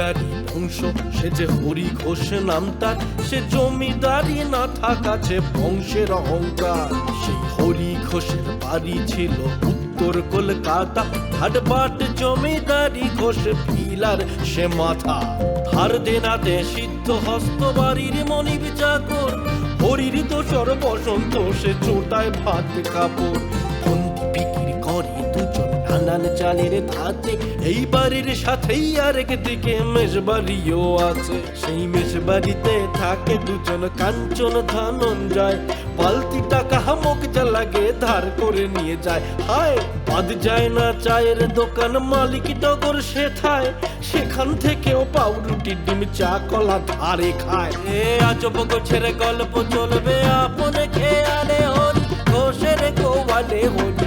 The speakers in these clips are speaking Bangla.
জমিদারি বংশ সে যে হরি ঘোষ নাম সে জমিদারি না থাকাছে বংশের অহংকার। সেই হরি ঘোষের বাড়ি ছিল উত্তর কলকাতা হাটবাট জমিদারি ঘোষ পিলার সে মাথা। ধার দেনাতে সিদ্ধ হস্ত বাড়ির মনিব চাকর হরির দোসর বসন্ত সে চোটায় ভাত কাপড়। নানান চালের ধাতে এই বাড়ির সাথেই আরেক দিকে মেজবাড়িও আছে। সেই মেজবাড়িতে থাকে দুজন কাঞ্চন ধনঞ্জয়। পালতি টাকা হামক যা লাগে ধার করে নিয়ে যায়। হায়, বাদ যায় না চায়ের দোকান, মালিক টগর সে থায় সেখান থেকেও পাউরুটি, ডিম, চা, কলা ধারে খায়। এ আজব গোছের গল্প চলবে, আপনে খেয়ালে হরি ঘোষের গোয়ালে হরি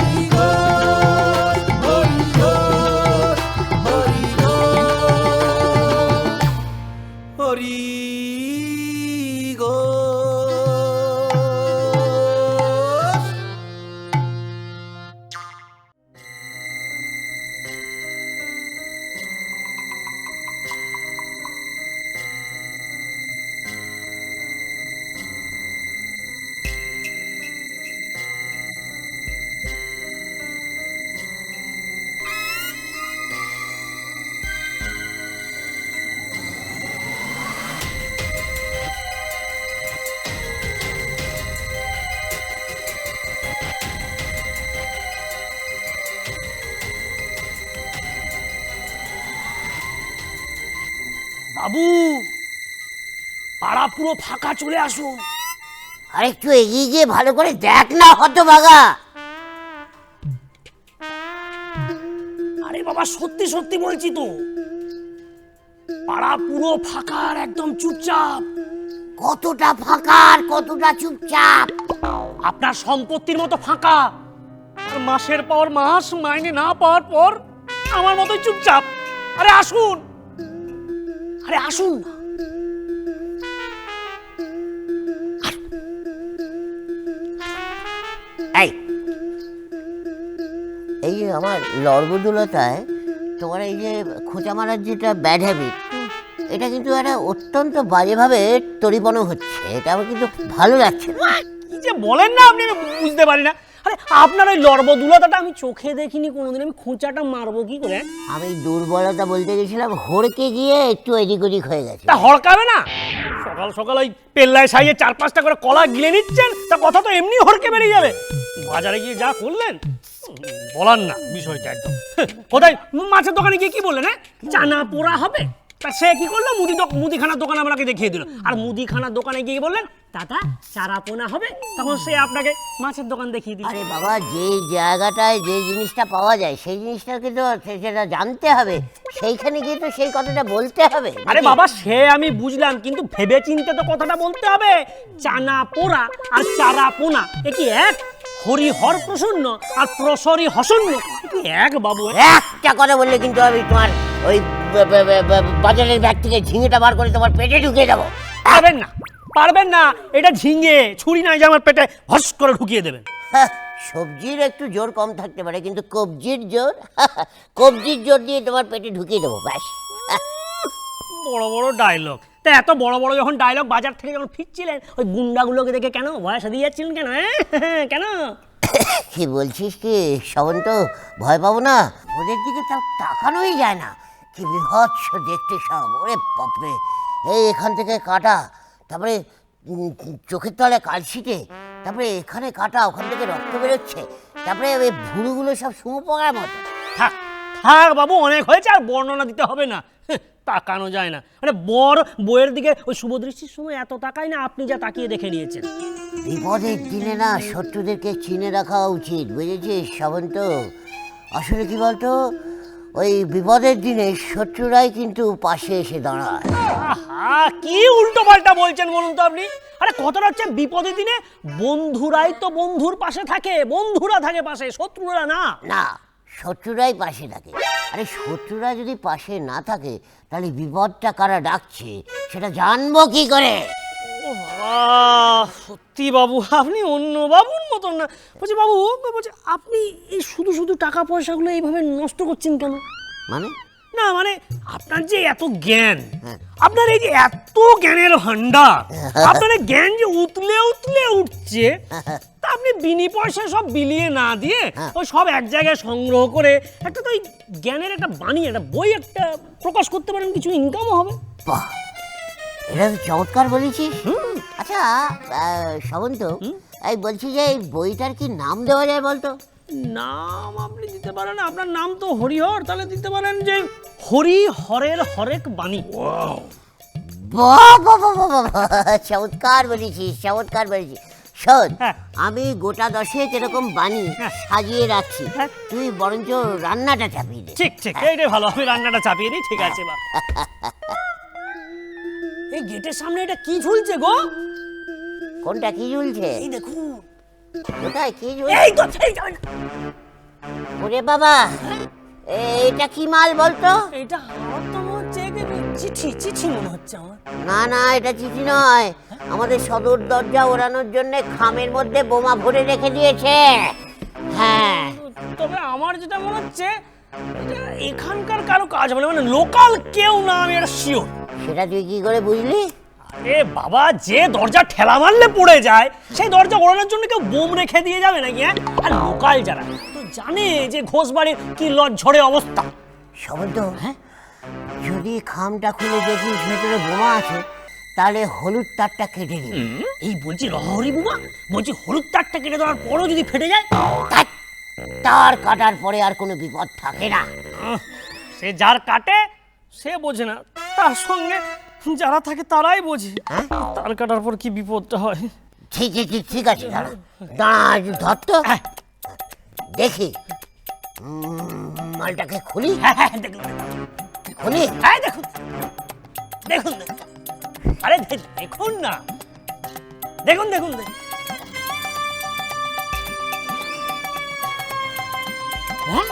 বাবু। পাড়া পুরো ফাঁকা চলে আসুন। আর একটু এগিয়ে গিয়ে ভালো করে দেখ না হতভাগা। আরে বাবা সত্যি সত্যি বলছি তো। পাড়া পুরো ফাঁকা আর একদম চুপচাপ। কতটা ফাঁকা আর কতটা চুপচাপ। আপনার সম্পত্তির মতো ফাঁকা। আর মাসের পর মাস মাইনে না পাওয়ার পর আমার মতোই চুপচাপ। আরে আসুন। আরে আসুন। না এই। এই যে আমার লড়বদুলতায় তোমার এই যে খোঁচা মারার যেটা ব্যাড হ্যাবিট এটা কিন্তু একটা অত্যন্ত বাজেভাবে তরিপণ হচ্ছে। এটা আমার কিন্তু ভালো লাগছে না। কি যে বলেন না আপনি বুঝতে পারি না। আরে আপনার ওই লড়বদুলতাটা আমি চোখে দেখিনি কোনোদিন। আমি খোঁচাটা মারবো কি করে? আমি দুর্বলতা বলতে গেছিলাম হড়কে গিয়ে একটু এদিক ওদিক হয়ে গেছে। তা হড়কাবে না? সকাল সকাল ওই পেল্লায় সাইয়ে চার পাঁচটা করে কলা গিলে নিচ্ছেন তা কথা তো এমনি হড়কে বেরিয়ে যাবে। বাজারে গিয়ে যা করলেন বলার না বিষয়টা একদম। কোথায়? মাছের দোকানে গিয়ে কি বললেন হ্যাঁ? চানা পোড়া হবে? তা সে কি করল? মুদি মুদিখানার দোকান আপনাকে দেখিয়ে দিল। আর মুদিখানার দোকানে গিয়ে বললেন দাদা চারা পোনা হবে? তখন সে আপনাকে মাছের দোকান দেখিয়ে দিল আরে বাবা যে জায়গাটায় যে জিনিসটা পাওয়া যায় সেই জিনিসটাকে তো সেটা জানতে হবে? সেইখানে গিয়ে তো সেই কথাটা বলতে হবে আরে বাবা সে আমি বুঝলাম কিন্তু ভেবে চিনতে তো কথাটা বলতে হবে। চানা পোড়া আর চারা পোনা এ কি এক? হরি হর প্রসন্ন আর প্রসরি হসন্ন এক বাবু? একটা কথা বললে কিন্তু আমি তোমার ওই বাজারের ব্যাগ থেকে ঝিঙেটা বার করে তোমার পেটে ঢুকিয়ে দেবো। পারবেন না পারবেন না এটা ঝিঙে ছুরি নাই যে আমার পেটে হস করে ঢুকিয়ে দেবেন। হ্যাঁ, সবজির একটু জোর কম থাকতে পারে কিন্তু কবজির জোর কবজির জোর দিয়ে তোমার পেটে ঢুকিয়ে দেবো ব্যাস। বড় বড় ডায়লগ তা এত বড় বড় যখন ডায়লগ বাজার থেকে যখন ফিরছিলেন ওই গুন্ডাগুলোকে দেখে কেন বয়সা দিয়ে যাচ্ছিলেন কেন হ্যাঁ? কেন? কি বলছিস কি শ্রবন্ত ভয় পাবো না? ওদের দিকে তাও তাকানোই যায় না। কি বিভৎস দেখতে সব ওরে বাপরে এই এখান থেকে কাটা তারপরে চোখের তলে কালশিটে তারপরে এখানে কাটা ওখান থেকে রক্ত বেরোচ্ছে তারপরে ওই ভুরুগুলো সব সুমো পোকার মতো। থাক থাক বাবু অনেক হয়েছে আর বর্ণনা দিতে হবে না। হ্যাঁ, তাকানো যায় না। মানে বর বইয়ের দিকে ওই শুভদৃষ্টির সময় এত তাকাই না আপনি যা তাকিয়ে দেখে নিয়েছেন। বিপদের দিনে না শত্রুদেরকে চিনে রাখা উচিত বুঝেছিস শ্রবন্ত আসলে কি বলতো ওই বিপদের দিনে শত্রুরাই কিন্তু পাশে এসে দাঁড়ায়। আহা কি উল্টো পাল্টা বলছেন বলুন তো আপনি? আরে কথাটা হচ্ছে বিপদের দিনে বন্ধুরাই তো বন্ধুর পাশে থাকে বন্ধুরা থাকে পাশে শত্রুরা না। না শত্রুরাই পাশে থাকে। আরে শত্রুরা যদি পাশে না থাকে তাহলে বিপদটা কারা ডাকছে সেটা জানব কি করে? ও বাবা সত্যি সত্যি বাবু আপনি অন্য বাবুর মতন না। বলছি বাবু বলছি আপনি এই শুধু শুধু টাকা পয়সাগুলো এইভাবে নষ্ট করছেন কেন? মানে? না মানে আপনার যে এত জ্ঞান হ্যাঁ। আপনার এই যে এত জ্ঞানের ভান্ডার আপনার জ্ঞান যে উতলে উতলে উঠছে তা আপনি বিনি পয়সা সব বিলিয়ে না দিয়ে হ্যাঁ। ওই সব এক জায়গায় সংগ্রহ করে একটা তো ওই জ্ঞানের একটা বাণী একটা বই একটা প্রকাশ করতে পারেন কিছু ইনকামও হবে। বাহ! এটা তো চমৎকার বলেছিস। আচ্ছা আহ, শ্রাবন্ত এই বলছি যে এই বইটার কি নাম দেওয়া যায় বলতো? নাম আপনি দিতে পারেন আপনার নাম তো হরিহর তাহলে দিতে পারেন যে হরি হরের হরেক বাণী। চমৎকার বলেছিস চমৎকার বলেছিস। শোন হ্যাঁ। আমি গোটা দশেক এরকম বাণী হ্যাঁ। সাজিয়ে রাখছি। হ্যাঁ। তুই বরঞ্চ রান্নাটা চাপিয়ে দে। ঠিক ঠিক এইটাই ভালো আমি রান্নাটা চাপিয়ে দিই ঠিক আছে বা এই গেটের সামনে এটা কি ঝুলছে গো? কোনটা কি ঝুলছে? এই দেখুন। কোথায় কি ঝুলছে? এই তো এই তো, ওরে বাবা এটা কি মাল বলতো? এটা আমার তো হচ্ছে চিঠি চিঠি মনে হচ্ছে আমার। না না এটা চিঠি নয়। আমাদের সদর দরজা ওড়ানোর জন্য খামের মধ্যে বোমা ভরে রেখে দিয়েছে। হ্যাঁ। তবে আমার যেটা মনে হচ্ছে এখানকার কারও কাজ বলে মানে লোকাল কেউ না আমি এটা শিওর সেটা তুই কি করে বুঝলি? এ বাবা যে দরজা ঠেলা মারলে পড়ে যায় সেই দরজা ওড়ানোর জন্য কেউ বোম রেখে দিয়ে যাবে নাকি হ্যাঁ? আর লোকাল যারা তো জানে যে ঘোষবাড়ির কি লজ্জরে অবস্থা। সমন্ত হ্যাঁ? যদি খামটা খুলে দেখিস ভেতরে বোমা আছে তাহলে হলুদ তারটা কেটে দিবি এই বলছি রহরি বুমা? বলছি হলুদ তারটা কেটে দেওয়ার পরও যদি ফেটে যায়? তার কাটার পরে আর কোনো বিপদ থাকে না। সে যার কাটে সে বোঝে না। তার সঙ্গে যারা থাকে তারাই বোঝে। তার কাটার পর কি বিপদটা হয়? ঠিক ঠিক ঠিক আছে দাঁড়া। দাঁড়া একটু ধর তো। হ্যাঁ। দেখি। মালটাকে খুলি। হ্যাঁ হ্যাঁ দেখুন দেখুন। খুলি। হ্যাঁ দেখুন দেখুন। আরে দেখুন না। দেখুন দেখুন দেখুন। হ্যাঁ?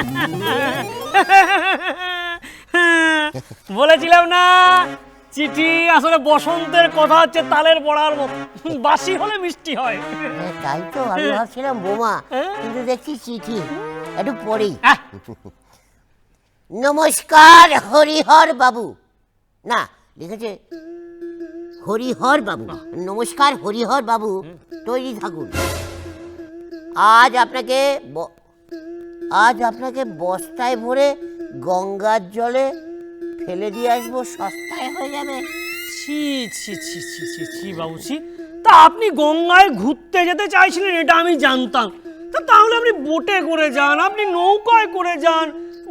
বলেছিলাম না চিঠি আসলে বসন্তের কথা হচ্ছে তালের পড়ার মতো। বাসি হলে মিষ্টি হয়। হ্যাঁ, তাই তো আমি ভাবছিলাম বোমা হ্যাঁ? কিন্তু দেখছি চিঠি একটু পড়ি নমস্কার হরিহর বাবু। না লিখেছে হরিহর বাবু। নমস্কার হরিহর বাবু তৈরি থাকুন। আজ আপনাকে আজ আপনাকে বস্তায় ভরে গঙ্গার জলে ফেলে দিয়ে আসব সস্তায় হয়ে যাবে। ছি ছি ছি ছি ছি ছি বাবু ছি। তা আপনি গঙ্গায় ঘুরতে যেতে চাইছিলেন এটা আমি জানতাম। তা তাহলে আপনি বোটে করে যান আপনি নৌকায় করে যান।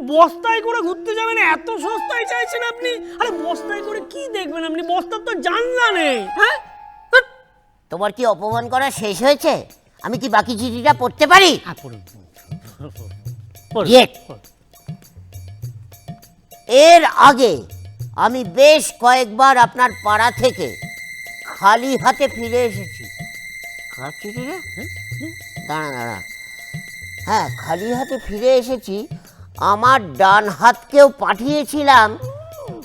বস্তায় করে ঘুরতে যাবেন এত সস্তায় চাইছেন আপনি? আরে বস্তায় করে কি দেখবেন আপনি? বস্তার তো জানলা নেই। হ্যাঁ? তোমার কি অপমান করা শেষ হয়েছে? আমি কি বাকি চিঠিটা পড়তে পারি? হ্যাঁ, পড়ুন, পড়ুন। এর আগে আমি বেশ কয়েকবার আপনার পাড়া থেকে খালি হাতে ফিরে এসেছি? দাঁড়া দাঁড়া। হ্যাঁ খালি হাতে ফিরে এসেছি আমার ডান হাতকেও পাঠিয়েছিলাম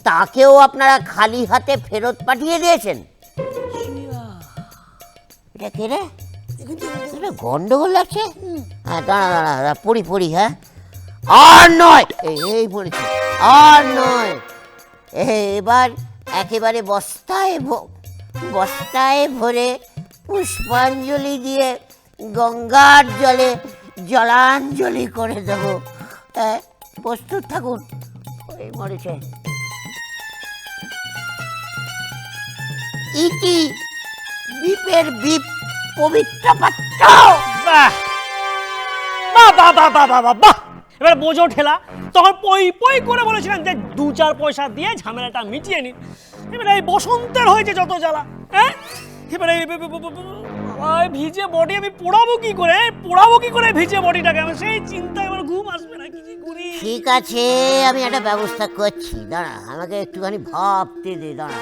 তাকেও আপনারা খালি হাতে ফেরত পাঠিয়ে দিয়েছেন। এটা কে রে? গন্ডগোল লাগছে? হ্যাঁ দাঁড়া দাঁড়া দাঁড়া পড়ি পড়ি হ্যাঁ। আর নয়। এই এই পড়েছে আর নয়। এবার একেবারে বস্তায় বস্তায় ভরে পুষ্পাঞ্জলি দিয়ে গঙ্গার জলে জলাঞ্জলি করে দেব। প্রস্তুত থাকুন। এই মরেছে ইতি বিপের বিপ পবিত্র পাত্র? বাহ বাহ বাহ বাহ বাহ বাহ! এবার বোঝো ঠেলা তখন পই পই করে বলেছিলেন যে দু চার পয়সা দিয়ে ঝামেলাটা মিটিয়ে নিন। এবারে এই বসন্তের হয়েছে যত জ্বালা হ্যাঁ? এবারে এই ভিজে বডি আমি পোড়াবো কি করে? পোড়াবো কি করে ভিজে বডিটাকে আমি সেই চিন্তায় আমার ঘুম আসবে না কি করি? ঠিক আছে আমি একটা ব্যবস্থা করছি দাঁড়া আমাকে একটুখানি ভাবতে দে দাঁড়া।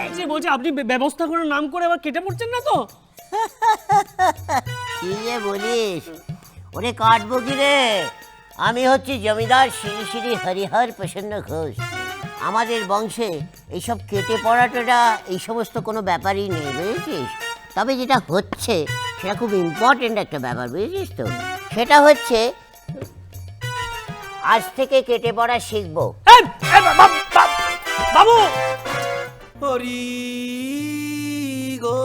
এই যে বলছে আপনি ব্যবস্থা করে নাম করে আবার কেটে পড়ছেন না তো? কি যে বলিস ওরে কাটবো কি রে? আমি হচ্ছি জমিদার শ্রী শ্রী হরিহর প্রসন্ন ঘোষ। আমাদের বংশে এইসব কেটে পড়াটা এই সমস্ত কোনো ব্যাপারই নেই বুঝেছিস? তবে যেটা হচ্ছে সেটা খুব ইম্পর্টেন্ট একটা ব্যাপার বুঝেছিস তো? সেটা হচ্ছে আজ থেকে কেটে পড়া শিখব। বাবু! হরি গো।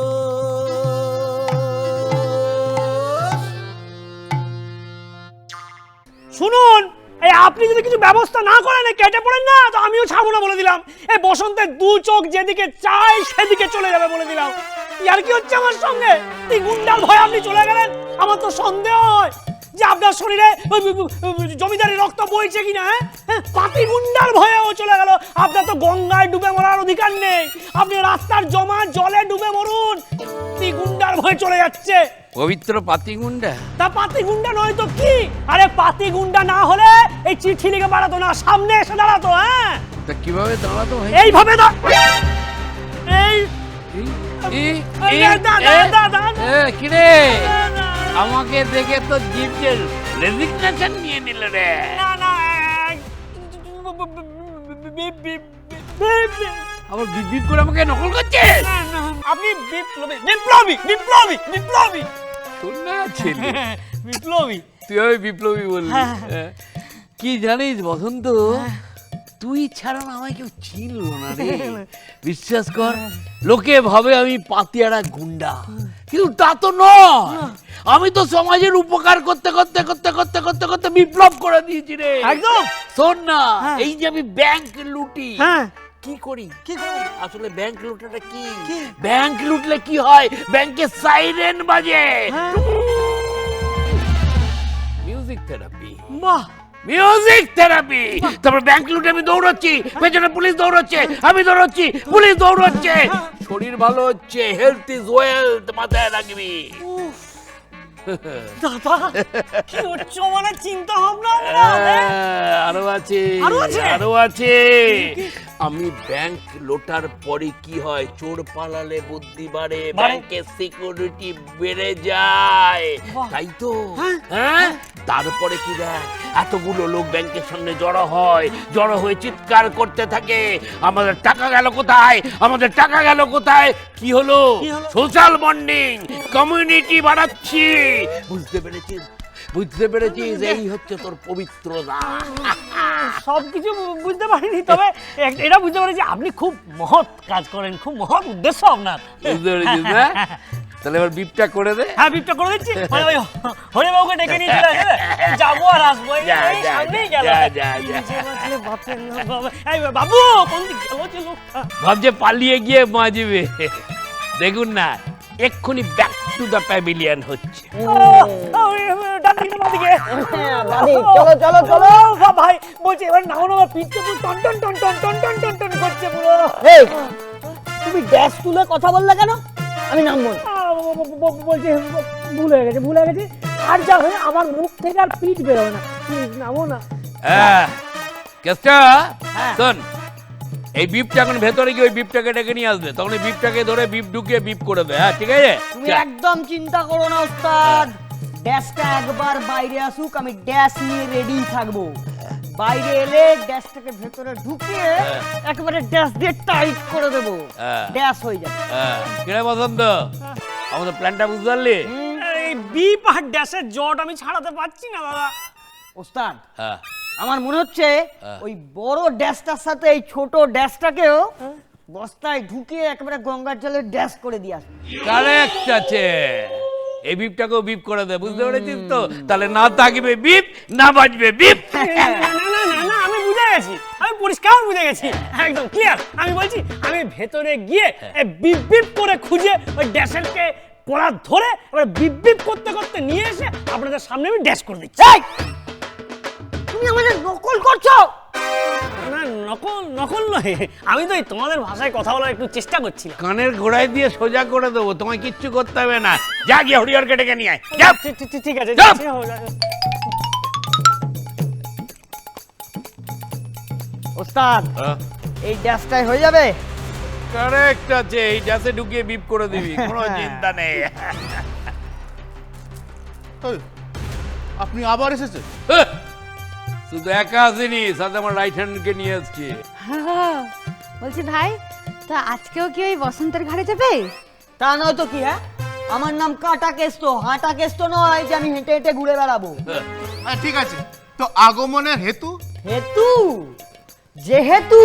শুনুন, এই আপনি যদি কিছু ব্যবস্থা না করেন কেটে পড়েন না, তো আমিও ছাড়বো না বলে দিলাম। এই বসন্তের দু চোখ যেদিকে চাই সেদিকে চলে যাবে বলে দিলাম। আর কি হচ্ছে আমার সঙ্গে? এই গুন্ডার ভয় আপনি চলে গেলেন? আমার তো সন্দেহ হয় যে আপনার শরীরে জমিদারি রক্ত বইছে কিনা হ্যাঁ? হ্যাঁ পাতি গুন্ডার ভয়ে ও চলে গেল। আপনার তো গঙ্গায় ডুবে মরার অধিকার নেই। আপনি রাস্তার জমা জলে ডুবে মরুন। এই গুন্ডার ভয়ে চলে যাচ্ছে পবিত্র পাতিগুন্ডা তা পাতি গুন্ডা নয় তো কি আরে পাতি গুন্ডা না হলে এই চিঠি লিখে পাঠাতো না সামনে এসে দাঁড়াতো হ্যাঁ তা কীভাবে দাঁড়াতো ভাই এইভাবে দা এই। কিরে আমাকে দেখে তো জিপের রেজিগনেশন নিয়ে নিল রে না না আবার বিপ করে আমাকে নকল করছে আপনি বিপ্লবী বিপ্লবী বিপ্লবী বিপ্লবী। শোন না ছেলে। বিপ্লবী। তুই ওই বিপ্লবী বললি। হ্যাঁ। হ্যাঁ। কি জানিস বসন্ত? তুই ছাড়া না আমায় কেউ চিনল না রে। বিশ্বাস কর লোকে ভাবে আমি পাতিয়ারা গুন্ডা। কিন্তু তা তো নয়। আমি তো সমাজের উপকার করতে করতে করতে করতে করতে করতে বিপ্লব করে দিয়েছি রে। একদম। শোন না হ্যাঁ। এই যে আমি ব্যাংক লুটি হ্যাঁ। কি করি? কি করো? আসলে ব্যাংক লুটাটা কি? ব্যাংক লুটলে কি হয়? ব্যাংকে সাইরেন বাজে। হ্যাঁ। মিউজিক থেরাপি বাহ! মিউজিক থেরাপি তারপর ব্যাংক লুটে আমি দৌড়াচ্ছি। পেছনে পুলিশ দৌড়াচ্ছে। আমি দৌড়াচ্ছি। পুলিশ দৌড়াচ্ছে। শরীর ভালো হচ্ছে। হেলথ ইজ ওয়েলথ মাথায় রাখবি। দাদা কি উচ্চ মানে চিন্তা ভাবনা হ্যাঁ? হ্যাঁ, আরও আছে। আরও আছে? আরও আছে। আমি ব্যাংক লোটার পরে কি হয়? চোর পালালে বুদ্ধি বাড়ে। ব্যাংকের সিকিউরিটি বেড়ে যায়। তাই তো? হ্যাঁ। হ্যাঁ? তারপরে কি দেখ? এতগুলো লোক ব্যাংকের সামনে জড়ো হয় জড়ো হয়ে চিৎকার করতে থাকে। আমাদের টাকা গেল কোথায়? আমাদের টাকা গেল কোথায়? কি হলো? কি হলো? সোশ্যাল বন্ডিং কমিউনিটি বাড়াচ্ছি। বুঝতে পেরেছিস? বুঝতে পেরেছিস এই হচ্ছে তোর পবিত্রতা সব কিছু বুঝতে পারিনি তবে এক- এটা বুঝতে পারি যে আপনি খুব মহৎ কাজ করেন খুব মহৎ উদ্দেশ্য আপনার বুঝতে পেরেছিস না তাহলে এবার বিপটা করে দে হ্যাঁ বিপটা করে দিচ্ছি মানে ওই হরিবাবুকে ডেকে নিয়ে চলে আসবে যাব আর আসব এই যা, এই যা, সামনেই গেল যা, যা, যা। নিজে বাঁচলে বাপের না বাবা। এই বাবু কোন দিক গেল চলো ভাবছে পালিয়ে গিয়ে মাজবে দেখুন না এক্ষুনি ব্যাক টু দ্য প্যাভিলিয়ন হচ্ছে চলো চলো চলো। ভাই বলছি এবার নাও না পিঠে পুরো টন টন টন টন টন টন টন টন করছে পুরো। এই তুমি ড্যাশ তুলে কথা বললে কেন? আমি নামবো বলছি ভুল হয়ে গেছে ভুল হয়ে গেছে। আর যা হয়ে আমার মুখ থেকে আর পিঠ বেরোয় না। প্লিজ নামো না। হ্যাঁ। কেসটা শোন এই বিপটা এখন ভেতরে গিয়ে ওই বিপটাকে ডেকে নিয়ে আসবে। তখন ওই বিপটাকে ধরে বিপ ঢুকিয়ে বিপ করে দেয় হ্যাঁ ঠিক আছে? তুমি একদম চিন্তা করো না ওস্তাদ। ড্যাশটা একবার বাইরে আসুক আমি ড্যাশ নিয়ে রেডি থাকব। বাইরে এলে ড্যাশটাকে ভেতরে ঢুকিয়ে একেবারে ড্যাশ দিয়ে টাইট করে দেবো। হ্যাঁ। ড্যাশ হয়ে যাবে। হ্যাঁ। কিরে বসন্ত? আমাদের প্ল্যানটা বুঝতে পারলি? এই বি আর ড্যাশের জট আমি ছাড়াতে পারছি না দাদা ওস্তাদ হ্যাঁ। আমার মনে হচ্ছে ওই বড় ড্যাশটার সাথে এই ছোট ড্যাশটাকেও বস্তায় ঢুকিয়ে একেবারে গঙ্গার জলে ড্যাশ করে দিয়ে আসবে। কারেক্ট আছে। এই বিপটাকেও বিপ করে দে বুঝতে পেরেছিস তো? তাহলে না থাকবে বিপ না বাজবে বিপ। না না না না না আমি বুঝে গেছি আমি পরিষ্কার বুঝে গেছি একদম ক্লিয়ার আমি বলছি আমি ভেতরে গিয়ে বিপ বিপ করে খুঁজে ওই ড্যাশেরকে কলার ধরে এবার বিপ বিপ করতে করতে নিয়ে এসে আপনাদের সামনে আমি ড্যাশ করে দিচ্ছি। এই! তুমি আমাদের নকল করছ। না নকল নকল নয়। আমি তো এই তোমাদের ভাষায় কথা বলার একটু চেষ্টা করছিলাম। কানের গোড়ায় দিয়ে সোজা করে দেবো তোমায় কিচ্ছু করতে হবে না। যা গিয়ে হরিহরকে ডেকে নিয়ে আয়। যা ঠিক- ঠিক- ঠিক আছে হয়ে যাবে। ওস্তাদ এই ড্যাশটাই হয়ে যাবে? কারেক্ট আছে এই ড্যাসে ঢুকিয়ে বিপ করে দিবি কোনো চিন্তা নেই। এই, আপনি আবার এসেছেন? হ্যাঁ, শুধু একা আসিনি সাথে আমার রাইট হ্যান্ডকে নিয়ে আসছি। বলছি ভাই তো আজকেও কি ওই বসন্তের ঘাড়ে যাবে? তা নয় তো কি হ্যাঁ? আমার নাম কাটা কেস্তো হাঁটা কেস্তো নয় যে আমি হেঁটে হেঁটে ঘুরে বেড়াবো। হ্যাঁ ঠিক আছে। তো আগমনের হেতু? হেতু? যেহেতু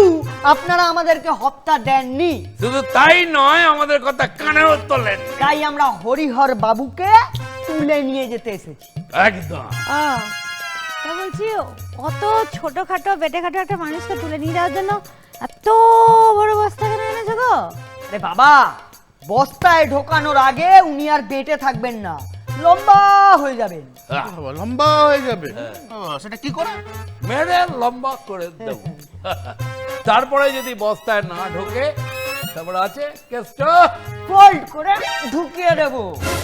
আপনারা আমাদেরকে হপ্তা দেননি। শুধু তাই নয় আমাদের কথা কানেও তোলেন তাই আমরা হরিহর বাবুকে তুলে নিয়ে যেতে এসেছি। একদম। ও তা বলছি অত ছোটখাটো বেটেখাটো একটা মানুষকে তুলে নিয়ে যাওয়ার জন্য এত বড় বস্তা কেন এনেছো গো? আরে বাবা বস্তায় ঢোকানোর আগে উনি আর বেটে থাকবেন না লম্বা হয়ে যাবেন। লম্বা হয়ে যাবে। ও, সেটা কি করে? মেরে লম্বা করে দেবো। তারপরে যদি বস্তায় না ঢোকে তারপরে আছে কেসটা ফোল্ড করে ঢুকিয়ে দেব।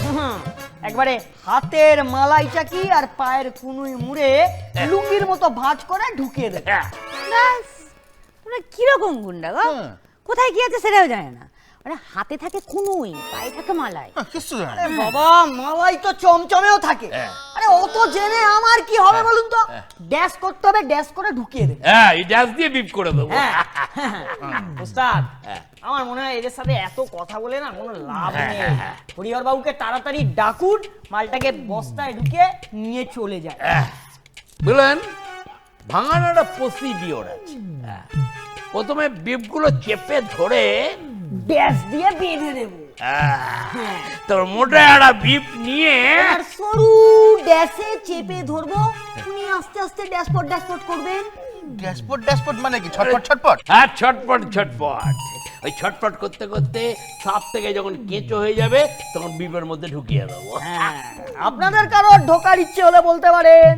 হুম, একবারে হাতের মালাই চাকি আর পায়ের কুনুই মুড়ে লুঙ্গির মতো ভাঁজ করে ঢুকিয়ে দেবে? ব্যাস তোমরা কীরকম গুন্ডা গো হ্যাঁ। কোথায় কি আছে সেটাও জানে না। মানে হাতে থাকে কুনুই পায়ে থাকে মালাই। হ্যাঁ, কিচ্ছু জানে আরে বাবা মালাই তো চমচমেও থাকে। আরে অত জেনে আমার কি হবে বলুন তো? ড্যাশ করতে হবে ড্যাশ করে ঢুকিয়ে দেবে। হ্যাঁ এই ড্যাশ দিয়ে বিপ করে দেবো। হ্যাঁ। ওস্তাদ আমার মনে হয় এদের সাথে এত কথা বলে না কোনো লাভ নেই। হরিহর বাবুকে তাড়াতাড়ি ডাকুন মালটাকে বস্তায় ঢুকে নিয়ে চলে যায় বুঝলেন? ভাঙানোর প্রসিডিওর আছে। হ্যাঁ। প্রথমে বিপগুলো চেপে ধরে ড্যাশ দিয়ে বেঁধে দেবো। হ্যাঁ, তোর মোটা একটা বিপ নিয়ে আর সরু ড্যাশে চেপে ধরবো। উনি আস্তে আস্তে ড্যাশপট ড্যাশপট করবেন। মানে কি? ছটপট ছটপট? হ্যাঁ ছটপট ছটপট। ওই ছটপট করতে করতে সাপ থেকে যখন কেঁচো হয়ে যাবে তখন বিপের মধ্যে ঢুকিয়ে দেবো। হ্যাঁ আপনাদের কারও ঢোকার ইচ্ছে হলে বলতে পারেন।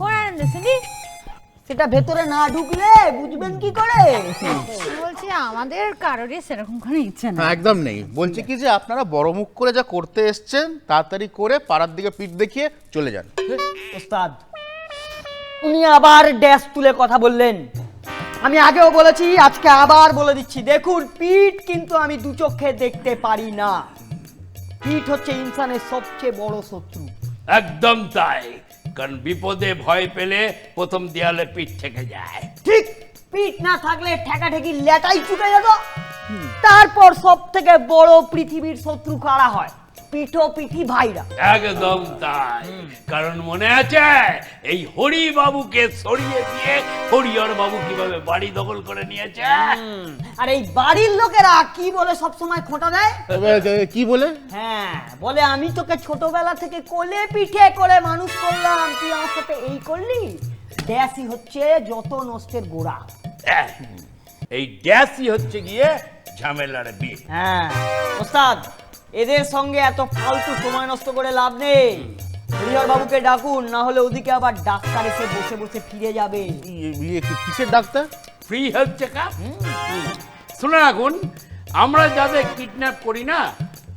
কোন আনন্দ সেটা ভেতরে না ঢুকলে বুঝবেন কি করে? বলছি আমাদের কারোরই সেরকম কোনো ইচ্ছে না হ্যাঁ, একদম নেই। বলছে কি যে আপনারা বড় মুখ করে যা করতে এসছেন তাড়াতাড়ি করে পাড়ার দিকে পিঠ দেখিয়ে চলে যান। ওস্তাদ উনি আবার ড্যাশ তুলে কথা বললেন। আমি আগেও বলেছি আজকে আবার বলে দিচ্ছি। দেখুন পিঠ কিন্তু আমি দু চোখে দেখতে পারি না। পিঠ হচ্ছে ইনসানের সবচেয়ে বড় শত্রু। একদম তাই। কারণ বিপদে ভয় পেলে প্রথম দেয়ালে পিঠ ঠেকে যায়। ঠিক, পিঠ না থাকলে ঠেকাঠেকি লেটাই চুকে যেত। তারপর সব থেকে বড় পৃথিবীর শত্রু কারা হয়? পিঠো পিঠি ভাইরা। একদম তাই। কারণ মনে আছে এই হরি বাবুকে সরিয়ে দিয়ে হরিহর বাবু কীভাবে বাড়ি দখল করে নিয়েছে? আর এই বাড়ির লোকেরা কি বলে সব সময় খোঁটা দেয়? কি বলে? হ্যাঁ বলে আমি তোকে ছোটবেলা থেকে কোলে পিঠে করে মানুষ করলাম তুই আমার সাথে এই করলি? ড্যাসই হচ্ছে যত নষ্টের গোড়া। এই ড্যাসই হচ্ছে গিয়ে ঝামেলার বিট হ্যাঁ ওস্তাদ এদের সঙ্গে এত ফালতু সময় নষ্ট করে লাভ নেই। হরিহর বাবুকে ডাকুন না হলে ওদিকে আবার ডাক্তার এসে বসে বসে ফিরে যাবে। ইয়ে, কিসের doctor? Free health check up শুনে রাখুন আমরা যাদের কিডন্যাপ করি না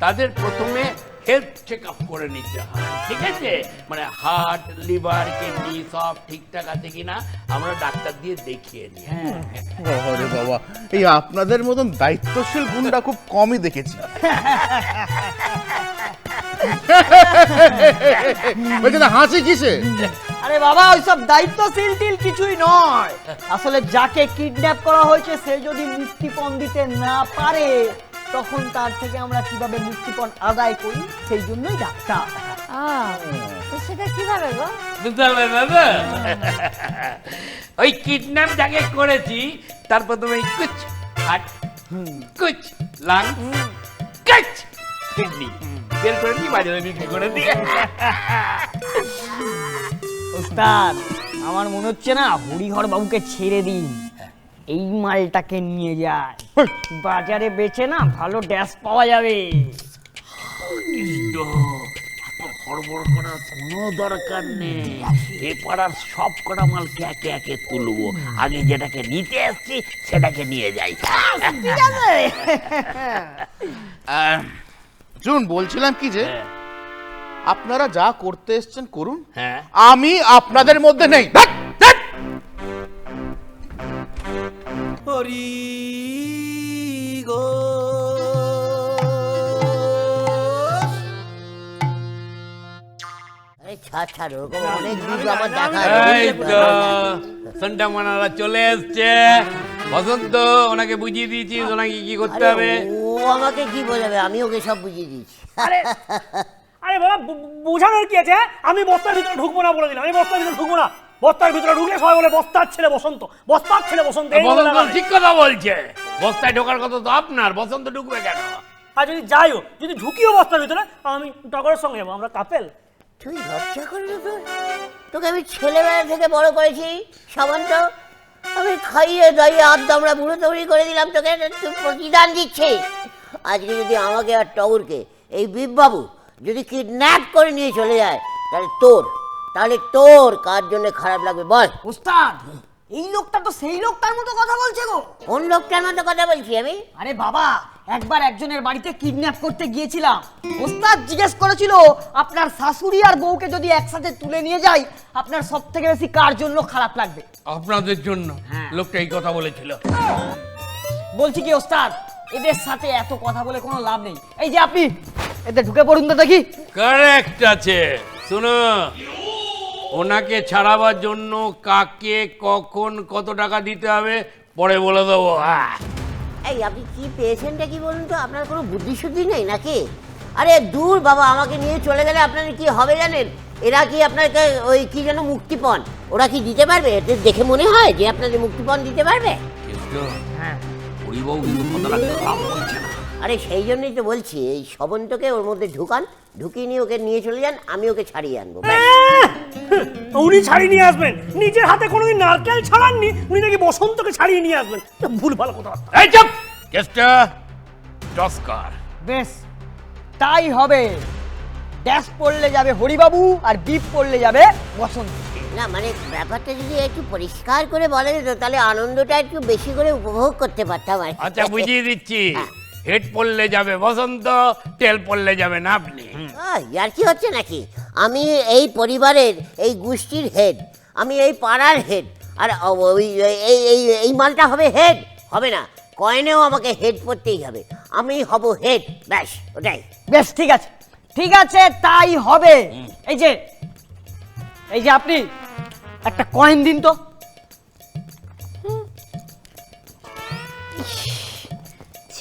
তাদের প্রথমে হেলথ চেক আপ করে নিতে হয় ঠিক আছে? মানে হার্ট লিভার কিডনি সব ঠিকঠাক আছে কিনা আমরা ডাক্তার দিয়ে দেখিয়ে নিই। আরে বাবা এই আপনাদের মতন দায়িত্বশীল গুণটা খুব কমই দেখেছি। হাসি কিসে? আরে বাবা ওইসব দায়িত্বশীল টিল কিছুই নয়। আসলে যাকে কিডন্যাপ করা হয়েছে সে যদি মুক্তিপণ দিতে না পারে তখন তার থেকে আমরা কীভাবে মুক্তিপণ আদায় করি সেই জন্যই ডাক্তার। সেটা কীভাবে গো? বুঝতে পারলে ওই কিডন্যাপ যাকে করেছি তার প্রথমে কুচ হার্ট কুচ লাং কুচ কিডনি। বের করে নিই বাজারে বিক্রি করে দিই ওস্তাদ আমার মনে হচ্ছে না হরিহর বাবুকে ছেড়ে দিন। এই মালটাকে নিয়ে যায়। বাজারে বেচে না ভালো ড্যাশ পাওয়া যাবে। হড়বড় করার কোনো দরকার নেই। এ পাড়ার সব কটা মালকে একে একে তুলবো। আগে যেটাকে নিতে এসছি সেটাকে নিয়ে যাই। শুনুন বলছিলাম কি যে আপনারা যা করতে এসছেন করুন। হ্যাঁ। আমি আপনাদের মধ্যে নেই। আছে। তো সন্টা মানারা চলে এসছে। বসন্ত ওনাকে বুঝিয়ে দিয়েছিস ওনাকে কি করতে হবে? ও আমাকে কি বোঝাবে? আমি ওকে সব বুঝিয়ে দিয়েছি। আরে আরে বাবা বোঝানোর কি আছে হ্যাঁ? আমি বস্তার ভিতরে ঢুকবো না বলে দিলাম আমি বস্তার ভিতরে ঢুকবো না। বস্তার ভিতরে ঢুকলে সবাই বলে বস্তার ছেলে বসন্ত বস্তার ছেলে বসন্ত এই বলে বসন্ত। ঠিক কথা বলছে। বস্তায় ঢোকার কথা তো আপনার বসন্ত ঢুকবে কেন? আর যদি যাইও যদি ঢুকিও বস্তার ভিতরে আমি টগরের সঙ্গে যাব আমরা কাপেল। তুই লজ্জা করবি তোর তোকে আমি ছেলেবেলা থেকে বড় করেছি সামন্ত। আমি খাইয়ে দাইয়ে আধ আমরা বুড়ো তৈরি করে দিলাম তোকে তুই প্রতিদান দিচ্ছিস আজকে যদি আমাকে আর টগরকে এই বিপবাবু যদি কিডন্যাপ করে নিয়ে চলে যায় তাহলে তোর তাহলে তোর কার জন্য খারাপ লাগবে বল? উস্তাদ! এই লোকটা তো সেই লোকটার মতো কথা বলছে গো। কোন লোকটার মতো কথা বলছি আমি? আরে বাবা একবার একজনের বাড়িতে কিডন্যাপ করতে গিয়েছিলাম। ওস্তাদ জিজ্ঞেস করেছিল আপনার শাশুড়ি আর বউকে যদি একসাথে তুলে নিয়ে যাই আপনার সব থেকে বেশি কার জন্য খারাপ লাগবে? আপনাদের জন্য? লোকটা এই কথা বলেছিল। বলছি কি ওস্তাদ এদের সাথে এত কথা বলে কোনো লাভ নেই। এই যে আপনি এতে ঢুকে পড়ুন তো দেখি। কারেক্ট আছে। শুনো ওনাকে ছাড়াবার জন্য কাকে কখন কত টাকা দিতে হবে পরে বলে দেবো। হ্যাঁ এই আপনি কি পেয়েছেনটা কি বলুন তো? আপনার কোনো বুদ্ধি শুদ্ধি নেই নাকি? আরে দূর বাবা আমাকে নিয়ে চলে গেলে আপনার কি হবে জানেন? এরা কি আপনাকে ওই কি যেন মুক্তিপণ? ওরা কি দিতে পারবে? এদের দেখে মনে হয় যে আপনাদের মুক্তিপণ দিতে পারবে? হরিবাবু কিন্তু কথাটা খারাপ বলছে না। আরে সেই জন্যই তো বলছি এই সবন্তকে ওর মধ্যে ঢুকান ঢুকিয়ে নিয়ে ওকে নিয়ে চলে যান আমি ওকে ছাড়িয়ে আনব। উনি ছাড়িয়ে নিয়ে আসবেন। নিজের হাতে কোনোদিন নারকেল ছাড়াননি উনি নাকি বসন্তকে ছাড়িয়ে নিয়ে আসবেন। ভুল ভালো কথা। এই চুপ! কেসটা টস্কার। বেশ তাই হবে। ড্যাশ পড়লে যাবে হরিবাবু আর বিপ পড়লে যাবে বসন্ত। না মানে ব্যাপারটা যদি একটু পরিষ্কার করে বলা যেত তাহলে আনন্দটা একটু বেশি করে উপভোগ করতে পারতাম। আচ্ছা বুঝিয়ে দিচ্ছি। হেড পড়লে যাবে বসন্ত তেল পড়লে যাবে না আপনি ইয়ার কি হচ্ছে নাকি? আমি এই পরিবারের এই গোষ্ঠীর হেড আমি এই পাড়ার হেড আর ওই এই এই এই মালটা হবে হেড হবে না। কয়েনেও আমাকে হেড পড়তেই হবে। আমি হব হেড ব্যাস ওটাই। বেশ ঠিক আছে। ঠিক আছে তাই হবে। এই যে এই যে আপনি একটা কয়েন দিন তো।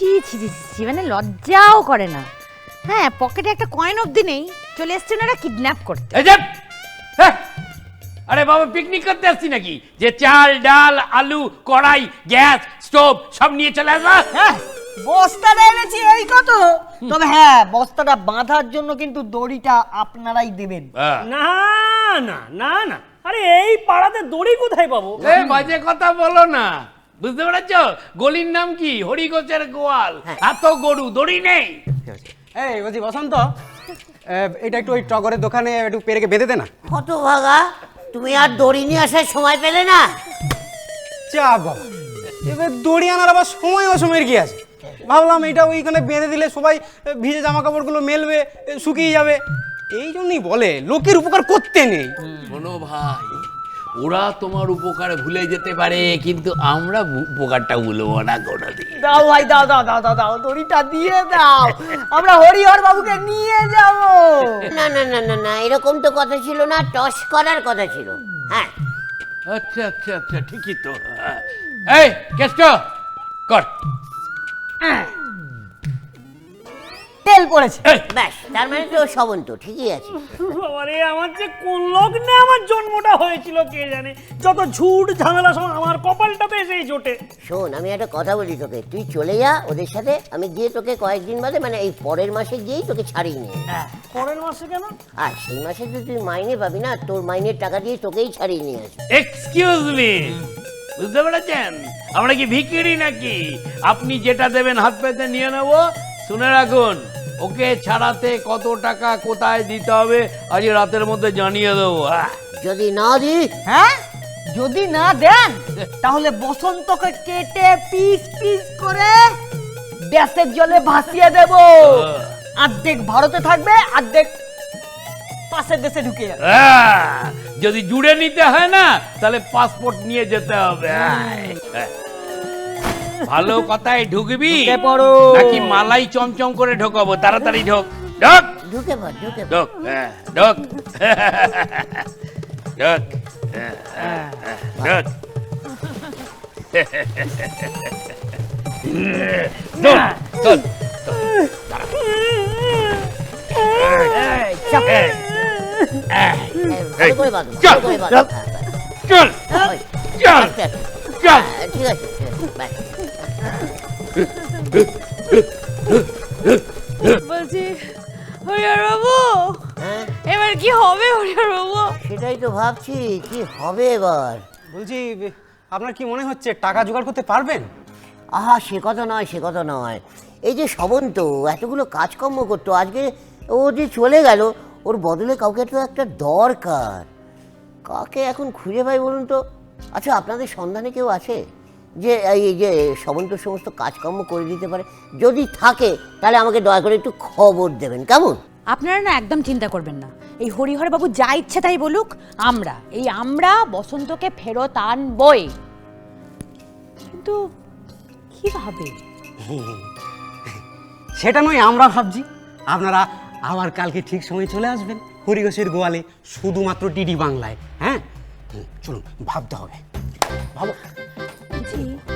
ছি ছি ছি ছি, মানে লজ্জাও করে না। হ্যাঁ পকেটে একটা কয়েন অবধি নেই চলে এসছেন ওরা কিডন্যাপ করতে। এই যে হ্যাঁ। আরে বাবা পিকনিক করতে আসছি নাকি? যে চাল ডাল আলু কড়াই গ্যাস স্টোভ সব নিয়ে চলে আসবা? হ্যাঁ বস্তাটা এনেছি এই কত? তবে হ্যাঁ বস্তাটা বাঁধার জন্য কিন্তু দড়িটা আপনারাই দেবেন। হ্যাঁ। না না না না। আরে এই পাড়াতে দড়ি কোথায় পাবো? এই বাজে কথা বলো না। বুঝতে পেরেছ? গলির নাম কি? হরিগোচের গোয়াল। এত গরু দড়ি নেই। এই বলছি বসন্ত এটা একটু ওই টগরের দোকানে একটু পেরেকে বেঁধে দে না। কত ভাগা? তুমি আর দড়ি নিয়ে আসার সময় পেলে না? চা বাবা। এবার দড়ি আনার আবার সময় অসময়ের কি আছে? ভাবলাম এটা ওইখানে বেঁধে দিলে সবাই ভিজে জামা কাপড়গুলো মেলবে শুকিয়ে যাবে। এই জন্যই বলে লোকের উপকার করতে নেই। বলো ভাই। ওরা তোমার উপকার ভুলে যেতে পারে কিন্তু আমরা উপকারটা ভুলবো না কোনোদিন। দাও ভাই দাও দাও দাও দাও দাও দড়িটা দিয়ে দাও। আমরা হরিহর বাবুকে নিয়ে যাব। না না না না না এরকম তো কথা ছিল না টস করার কথা ছিল। হ্যাঁ। আচ্ছা আচ্ছা আচ্ছা ঠিকই তো হ্যাঁ। এই কেষ্ট কর। তেল পড়েছে। ব্যাস তার মানে তো সবন্ত ঠিকই আছে। আরে আমার যে কোন লগ্নে আমার জন্মটা হয়েছিল কে জানে? যত ঝুট ঝামেলা সব আমার কপালটাতে এসেই জোটে। শোন আমি একটা কথা বলি তোকে। তুই চলে যা ওদের সাথে আমি গিয়ে তোকে কয়েকদিন বাদে মানে এই পরের মাসে গিয়েই তোকে ছাড়িয়ে নিয়ে আসব। পরের মাসে কেন? আর সেই মাসে তো তুই মাইনে পাবি না তোর মাইনের টাকা দিয়ে তোকেই ছাড়িয়ে নিয়ে আসব। এক্সকিউজ মি বুঝতে পেরেছেন? আমরা কি ভিকিরি নাকি? আপনি যেটা দেবেন হাত পেতে নিয়ে নেব। শুনে রাখুন। ওকে ছাড়াতে কত টাকা কোথায় দিতে হবে? আজ রাতের মধ্যে জানিয়ে দেবো। হ্যাঁ যদি না দি হ্যাঁ? যদি না দেন তাহলে বসন্তকে কেটে পিস পিস করে গ্যাসের জলে ভাসিয়ে দেব। অর্ধেক ভারতে থাকবে অর্ধেক পাশের দেশে ঢুকে যাবে। হ্যাঁ, যদি জুড়ে নিতে হয় না তাহলে পাসপোর্ট নিয়ে যেতে হবে। হ্যাঁ। ভালো কথায় ঢুকবি ঢুকে পড়ো। নাকি মালাই চমচম করে ঢোকাবো তাড়াতাড়ি ঢোক ঢোক ঢুকে পড় ঢুকে পড়। ঢোক হ্যাঁ ঢোক ঢোক হ্যাঁ, হ্যাঁ, হ্যাঁ, ঢোক ঢোক চল এই, ভালো করে বাঁধো, চল, ভালো করে বাঁধো। চল। চল হ্যাঁ, ওই, চল আস্তে আস্তে। চল হ্যাঁ, ঠিক আছে। বলছি হরিহর বাবু হ্যাঁ? এবার কি হবে হরিহর বাবু? সেটাই তো ভাবছি কি হবে এবার? বলছি আপনার কি মনে হচ্ছে টাকা জোগাড় করতে পারবেন? আহা সে কথা নয় সে কথা নয়। এই যে শবন্ত এতগুলো কাজকর্ম করতো আজকে ও যে চলে গেল ওর বদলে কাউকে তো একটা দরকার। কাকে এখন খুঁজে পাই বলুন তো? আচ্ছা আপনাদের সন্ধানে কেউ আছে? যে এই যে শবন্ত সমস্ত কাজকর্ম করে দিতে পারে যদি থাকে তাহলে আমাকে দয়া করে একটু খবর দেবেন কেমন? আপনারা না একদম চিন্তা করবেন না। এই হরিহর বাবু যা ইচ্ছে তাই বলুক আমরা এই আমরা বসন্তকে ফেরত আনবই। কিন্তু কীভাবে? সেটা নয় আমরা ভাবছি। আপনারা আবার কালকে ঠিক সময় চলে আসবেন হরিঘোষের গোয়ালে শুধুমাত্র ডিডি বাংলায় হ্যাঁ? চলুন ভাবতে হবে। ভাবো। tea.